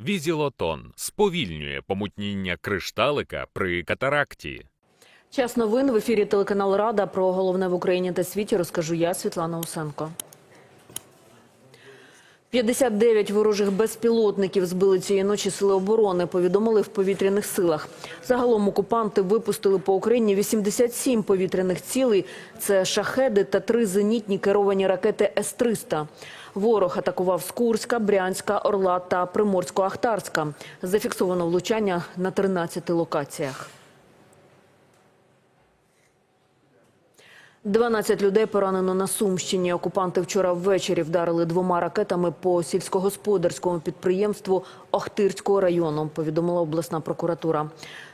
Візілотон сповільнює помутніння кришталика при катаракті. Час новин в ефірі телеканал Рада про головне в Україні та світі розкажу я, Світлана Усенко. 59 ворожих безпілотників збили цієї ночі сили оборони, повідомили в повітряних силах. Загалом окупанти випустили по Україні 87 повітряних цілей. Це шахеди та три зенітні керовані ракети С-300. Ворог атакував з Курська, Брянська, Орла та Приморсько-Ахтарська. Зафіксовано влучання на 13 локаціях. 12 людей поранено на Сумщині. Окупанти вчора ввечері вдарили двома ракетами по сільськогосподарському підприємству Охтирського району, повідомила обласна прокуратура.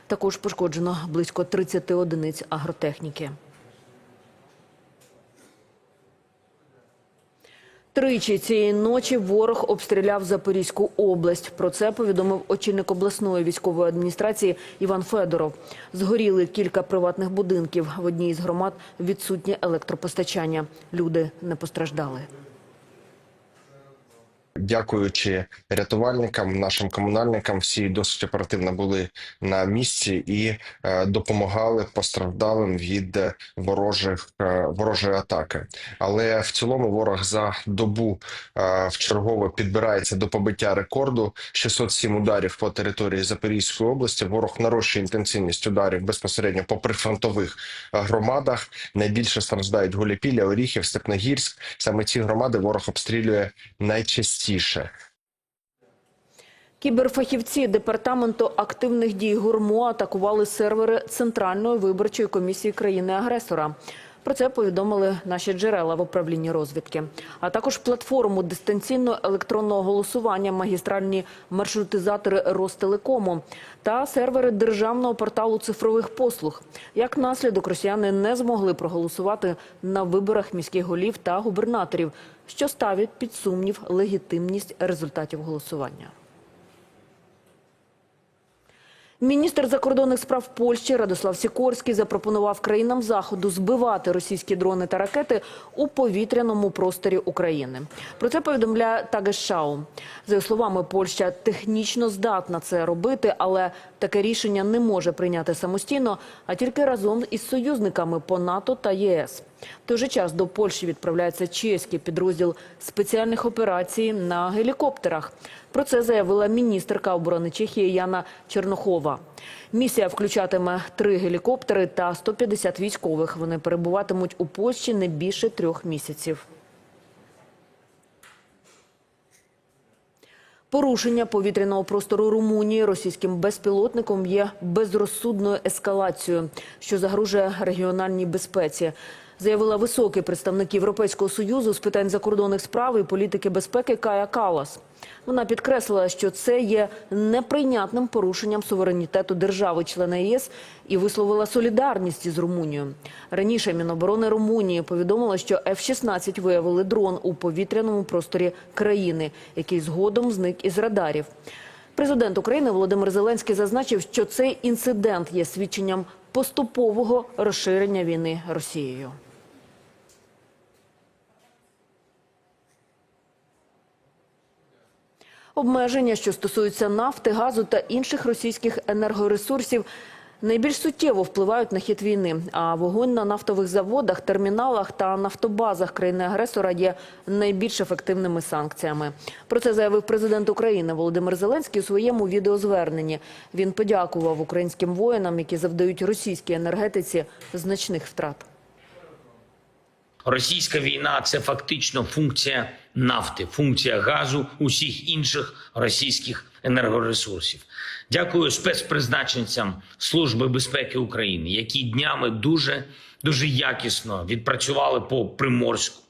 Також пошкоджено близько 30 одиниць агротехніки. Тричі цієї ночі ворог обстріляв Запорізьку область. Про це повідомив очільник обласної військової адміністрації Іван Федоров. Згоріли кілька приватних будинків. В одній із громад відсутнє електропостачання. Люди не постраждали. Дякуючи рятувальникам, нашим комунальникам, всі досить оперативно були на місці і е, допомагали постраждалим від ворожих е, ворожої атаки. Але в цілому ворог за добу е, вчергово підбирається до побиття рекорду 607 ударів по території Запорізької області. Ворог нарощує інтенсивність ударів безпосередньо по прифронтових громадах. Найбільше страждають Гуляпілля, Оріхів, Степногірськ. Саме ці громади ворог обстрілює найчастіше. Кіберфахівці департаменту активних дій ГУРМО атакували сервери Центральної виборчої комісії країни-агресора. Про це повідомили наші джерела в управлінні розвідки, а також платформу дистанційного електронного голосування магістральні маршрутизатори Ростелекому та сервери державного порталу цифрових послуг. Як наслідок, росіяни не змогли проголосувати на виборах міських голів та губернаторів, що ставить під сумнів легітимність результатів голосування. Міністр закордонних справ Польщі Радослав Сікорський запропонував країнам заходу збивати російські дрони та ракети у повітряному просторі України. Про це повідомляє Тагешау. За його словами, Польща технічно здатна це робити, але таке рішення не може прийняти самостійно, а тільки разом із союзниками по НАТО та ЄС. В той же час до Польщі відправляється чеський підрозділ спеціальних операцій на гелікоптерах. Про це заявила міністерка оборони Чехії Яна Чернохова. Місія включатиме три гелікоптери та 150 військових. Вони перебуватимуть у Польщі не більше трьох місяців. Порушення повітряного простору Румунії російським безпілотником є безрозсудною ескалацією, що загрожує регіональній безпеці. Заявила високий представник Європейського союзу з питань закордонних справ і політики безпеки Кая Калас. Вона підкреслила, що це є неприйнятним порушенням суверенітету держави-члена ЄС і висловила солідарність із Румунією. Раніше Міноборони Румунії повідомила, що F-16 виявили дрон у повітряному просторі країни, який згодом зник із радарів. Президент України Володимир Зеленський зазначив, що цей інцидент є свідченням поступового розширення війни Росією. Обмеження, що стосуються нафти, газу та інших російських енергоресурсів, найбільш суттєво впливають на хід війни. А вогонь на нафтових заводах, терміналах та нафтобазах країни-агресора є найбільш ефективними санкціями. Про це заявив президент України Володимир Зеленський у своєму відеозверненні. Він подякував українським воїнам, які завдають російській енергетиці значних втрат. Російська війна це фактично функція нафти, функція газу, усіх інших російських енергоресурсів. Дякую спецпризначенцям Служби безпеки України, які днями дуже дуже якісно відпрацювали по Приморську.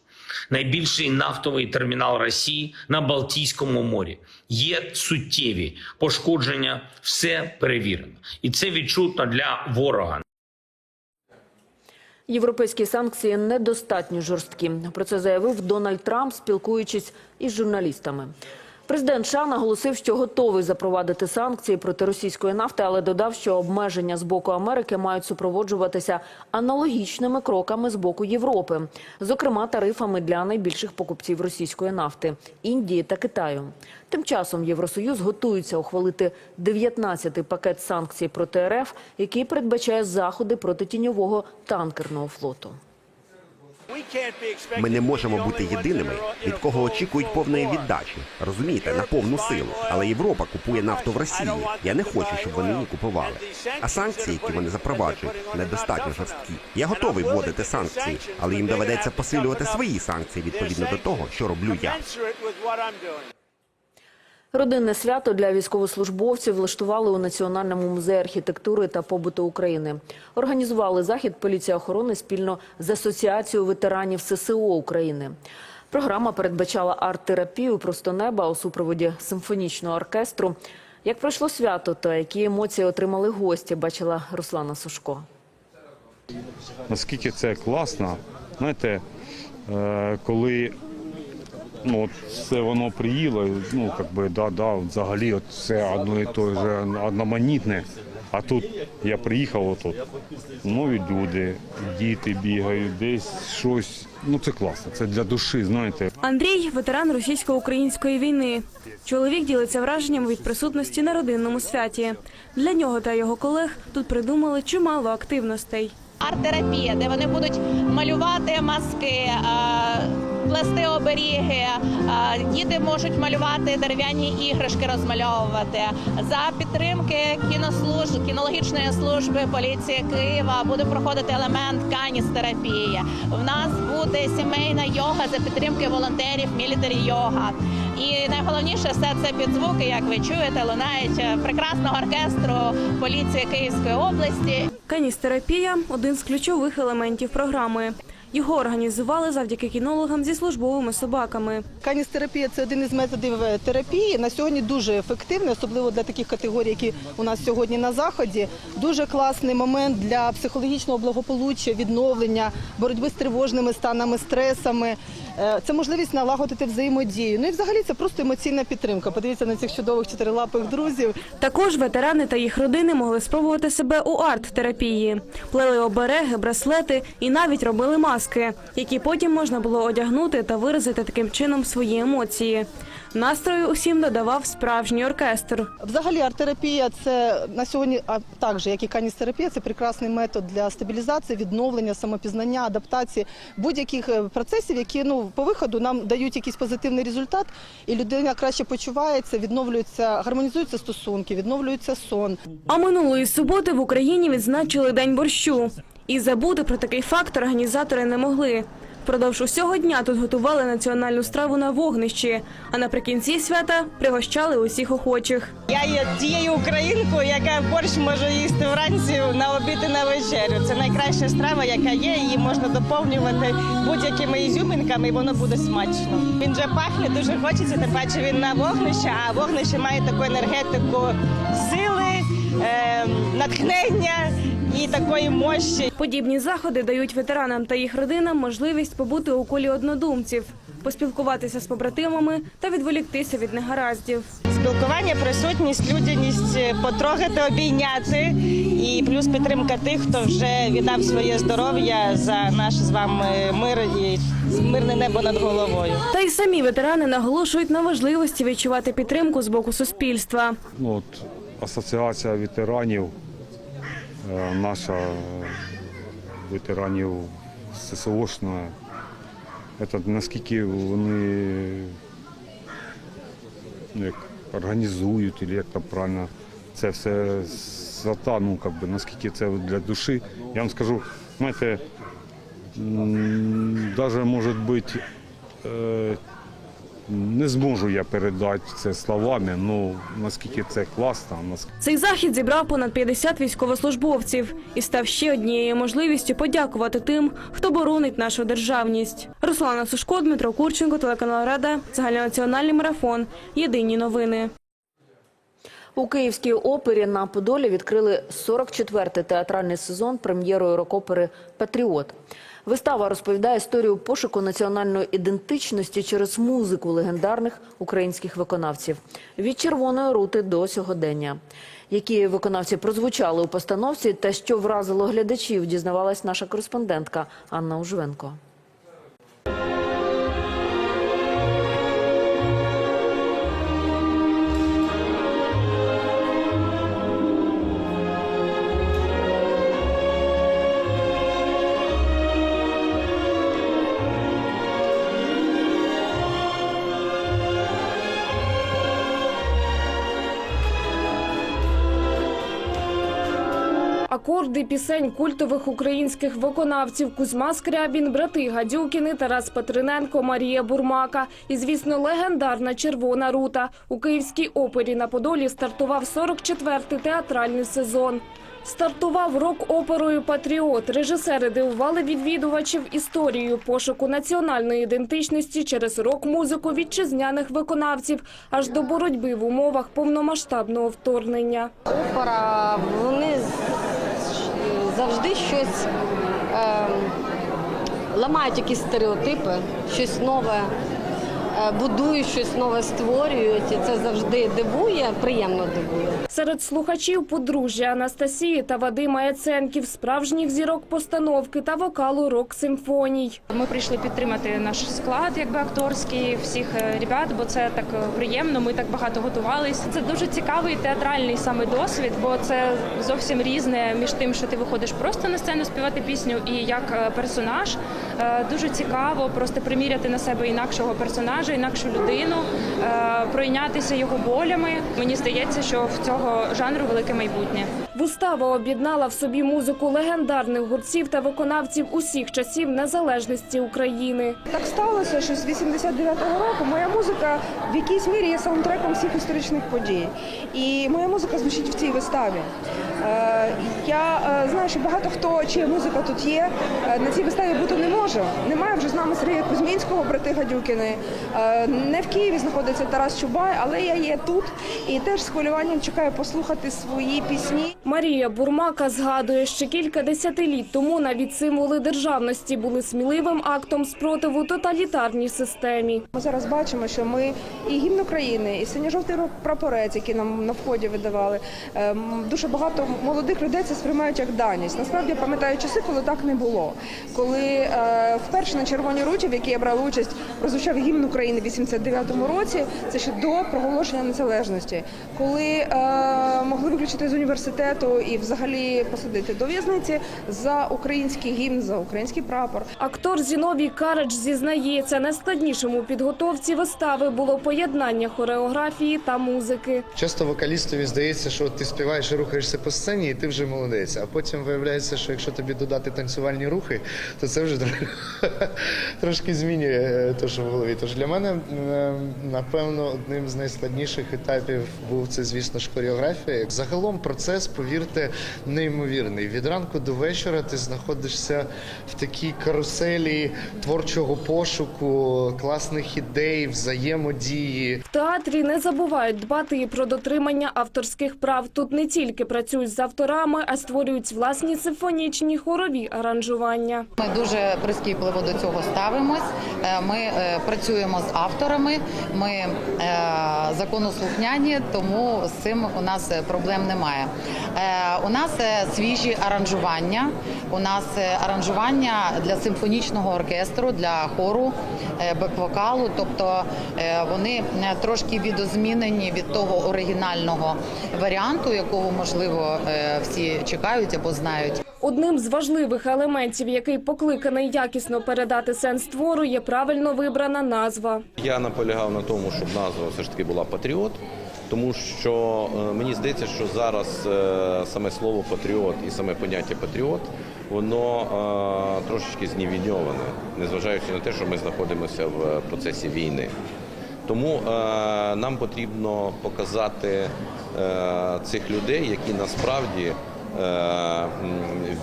Найбільший нафтовий термінал Росії на Балтійському морі є суттєві пошкодження, все перевірено, і це відчутно для ворога. Європейські санкції недостатньо жорсткі. Про це заявив Дональд Трамп, спілкуючись із журналістами. Президент США наголосив, що готовий запровадити санкції проти російської нафти, але додав, що обмеження з боку Америки мають супроводжуватися аналогічними кроками з боку Європи, зокрема тарифами для найбільших покупців російської нафти Індії та Китаю. Тим часом Євросоюз готується ухвалити 19-й пакет санкцій проти РФ, який передбачає заходи проти тіньового танкерного флоту. Ми не можемо бути єдиними, від кого очікують повної віддачі. Розумієте, на повну силу. Але Європа купує нафту в Росії. Я не хочу, щоб вони її купували. А санкції, які вони запроваджують, недостатньо жорсткі. Я готовий вводити санкції, але їм доведеться посилювати свої санкції відповідно до того, що роблю я. Родинне свято для військовослужбовців влаштували у Національному музеї архітектури та побуту України. Організували захід поліція охорони спільно з Асоціацією ветеранів ССО України. Програма передбачала арт-терапію просто неба у супроводі симфонічного оркестру. Як пройшло свято та які емоції отримали гості, бачила Руслана Сушко. наскільки це класно. Знаєте, е, коли ну, от все воно приїло, ну, як би, да, да, взагалі от все одно і те ж одноманітне. А тут я приїхав отут, нові люди, діти бігають, десь щось. Ну це класно, це для душі, знаєте. Андрій ветеран російсько-української війни. Чоловік ділиться враженням від присутності на родинному святі. Для нього та його колег тут придумали чимало активностей. арт-терапія, де вони будуть малювати маски, плести оберіги. Діти можуть малювати дерев'яні іграшки, розмальовувати за підтримки кінослужб, кінологічної служби поліції Києва. Буде проходити елемент каністерапії. В нас буде сімейна йога за підтримки волонтерів мілітарі йога. І найголовніше все це під звуки, як ви чуєте, лунають е, прекрасного оркестру поліції Київської області. Каністерапія один з ключових елементів програми. Його організували завдяки кінологам зі службовими собаками. Каністерапія це один із методів е, терапії. На сьогодні дуже ефективний, особливо для таких категорій, які у нас сьогодні на заході. Дуже класний момент для психологічного благополуччя, відновлення, боротьби з тривожними станами, стресами. Е, Це можливість налагодити взаємодію. Ну і взагалі це просто емоційна підтримка. Подивіться на цих чудових чотирилапих друзів. Також ветерани та їх родини могли спробувати себе у арт-терапії. Плели обереги, браслети і навіть робили маски, які потім можна було одягнути та виразити таким чином свої емоції. Настрою усім додавав справжній оркестр. Взагалі арт-терапія це на сьогодні, а також як і каністерапія, це прекрасний метод для стабілізації, відновлення, самопізнання, адаптації будь-яких е, процесів, які ну по виходу нам дають якийсь позитивний результат, і людина краще почувається, відновлюється, гармонізуються стосунки, відновлюється сон. А минулої суботи в Україні відзначили День борщу. І забути про такий факт організатори не могли. Впродовж усього дня тут готували національну страву на вогнищі, а наприкінці свята пригощали усіх охочих. Я є тією українкою, яка борщ може їсти вранці на обід і на вечерю. Це найкраща страва, яка є. Її можна доповнювати будь-якими ізюминками, і воно буде смачно. Він вже пахне, дуже хочеться. Тим паче він на вогнище, а вогнище має таку енергетику сили, е, натхнення і такої мощі. Подібні заходи дають ветеранам та їх родинам можливість побути у колі однодумців, поспілкуватися з побратимами та відволіктися від негараздів. Спілкування, присутність, людяність, е, потрогати, обійняти і плюс підтримка тих, хто вже віддав своє здоров'я за наш з вами мир і мирне небо над головою. Та й самі ветерани наголошують на важливості відчувати підтримку з боку суспільства. Ну, от, асоціація ветеранів, е, наша е, ветеранів ССОшна, це наскільки вони як, організують, як там правильно, це все свята, ну, как би, наскільки це для душі. Я вам скажу, знаєте, навіть може бути. Не зможу я передати це словами, ну наскільки це класно, наскільки Цей захід зібрав понад 50 військовослужбовців і став ще однією можливістю подякувати тим, хто боронить нашу державність. Руслана Сушко, Дмитро Курченко, телеканал Рада, загальнонаціональний марафон. Єдині новини. У Київській опері на Подолі відкрили 44-й театральний сезон прем'єрою рок-опери «Патріот». Вистава розповідає історію пошуку національної ідентичності через музику легендарних українських виконавців від червоної рути до сьогодення. Які виконавці прозвучали у постановці та що вразило глядачів, дізнавалась наша кореспондентка Анна Ужвенко. Акорди пісень культових українських виконавців Кузьма Скрябін, брати Гадюкіни, Тарас Петриненко, Марія Бурмака і, звісно, легендарна Червона рута. У Київській опері на Подолі стартував 44-й театральний сезон. Стартував рок-оперою Патріот. Режисери дивували відвідувачів історією пошуку національної ідентичності через рок-музику вітчизняних виконавців аж до боротьби в умовах повномасштабного вторгнення. опера, вони завжди щось е, ламають якісь стереотипи, щось нове будують, щось нове створюють. І це завжди дивує, приємно дивує. Серед слухачів подружжя Анастасії та Вадима Яценків, справжніх зірок постановки та вокалу рок-симфоній. Ми прийшли підтримати наш склад, якби акторський, всіх е, ребят, бо це так е, приємно. Ми так багато готувалися. Це дуже цікавий театральний саме досвід, бо це зовсім різне між тим, що ти виходиш просто на сцену співати пісню, і як е, персонаж. Е, Дуже цікаво просто приміряти на себе інакшого персонажа, інакшу людину, е, пройнятися його болями. Мені здається, що в цього жанру велике майбутнє. Вистава об'єднала в собі музику легендарних гуртів та виконавців усіх часів незалежності України. Так сталося, що з 89-го року моя музика в якійсь мірі є саундтреком всіх історичних подій. І моя музика звучить в цій виставі. Е, я е, знаю, що багато хто, чия музика тут є, е, на цій виставі бути не може. Немає вже з нами Сергія Кузьмінського, брати Гадюкіни. Не в Києві знаходиться Тарас Чубай, але я є тут і теж з хвилюванням чекаю послухати свої пісні. Марія Бурмака згадує, що кілька десятиліть тому навіть символи державності були сміливим актом спротиву тоталітарній системі. Ми зараз бачимо, що ми і гімн України, і синьо-жовтий прапорець, який нам на вході видавали. Дуже багато молодих людей це сприймають як даність. Насправді я пам'ятаю часи, коли так не було. Коли е, вперше на червоній руті, в якій я брала участь, прозвучав гімн України в 89-му році. Це ще до проголошення незалежності, коли е, могли виключити з університету і взагалі посадити до в'язниці за український гімн, за український прапор. Актор Зіновій Карач зізнається, найскладнішим у підготовці вистави було поєднання хореографії та музики. Часто вокалістові здається, що ти співаєш і рухаєшся по сцені, і ти вже молодець. А потім виявляється, що якщо тобі додати танцювальні рухи, то це вже трошки, трошки змінює те, що в голові. Тож для мене, е, напевно, одним з найскладніших етапів був це, звісно ж, хореографія. Загалом процес, повірте, неймовірний. Від ранку до вечора ти знаходишся в такій каруселі творчого пошуку, класних ідей, взаємодії. Театрі не забувають дбати і про дотримання авторських прав. Тут не тільки працюють з авторами, а створюють власні симфонічні хорові аранжування. Ми дуже прискіпливо до цього ставимось. Е, Ми е, працюємо з авторами, ми е, законослухняні, тому з цим у нас проблем немає. У нас свіжі аранжування. У нас е, аранжування для симфонічного оркестру, для хору, е, бек-вокалу. Тобто е, вони трошки відозмінені від того оригінального варіанту, якого можливо всі чекають або знають. Одним з важливих елементів, який покликаний якісно передати сенс твору, є правильно вибрана назва. Я наполягав на тому, щоб назва все ж таки була патріот, тому що мені здається, що зараз саме слово патріот і саме поняття патріот воно е, трошечки знівіньоване, незважаючи на те, що ми знаходимося в процесі війни. Тому е, нам потрібно показати е, цих людей, які насправді е,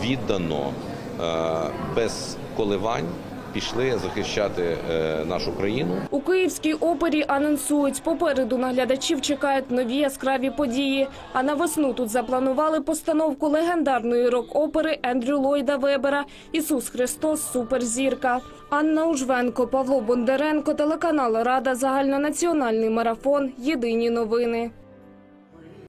віддано, е, без коливань пішли захищати е, нашу країну. У Київській опері анонсують, попереду на глядачів чекають нові яскраві події. А на весну тут запланували постановку легендарної рок-опери Ендрю Ллойда Вебера «Ісус Христос. Суперзірка». Анна Ужвенко, Павло Бондаренко, телеканал Рада, загальнонаціональний марафон. Єдині новини.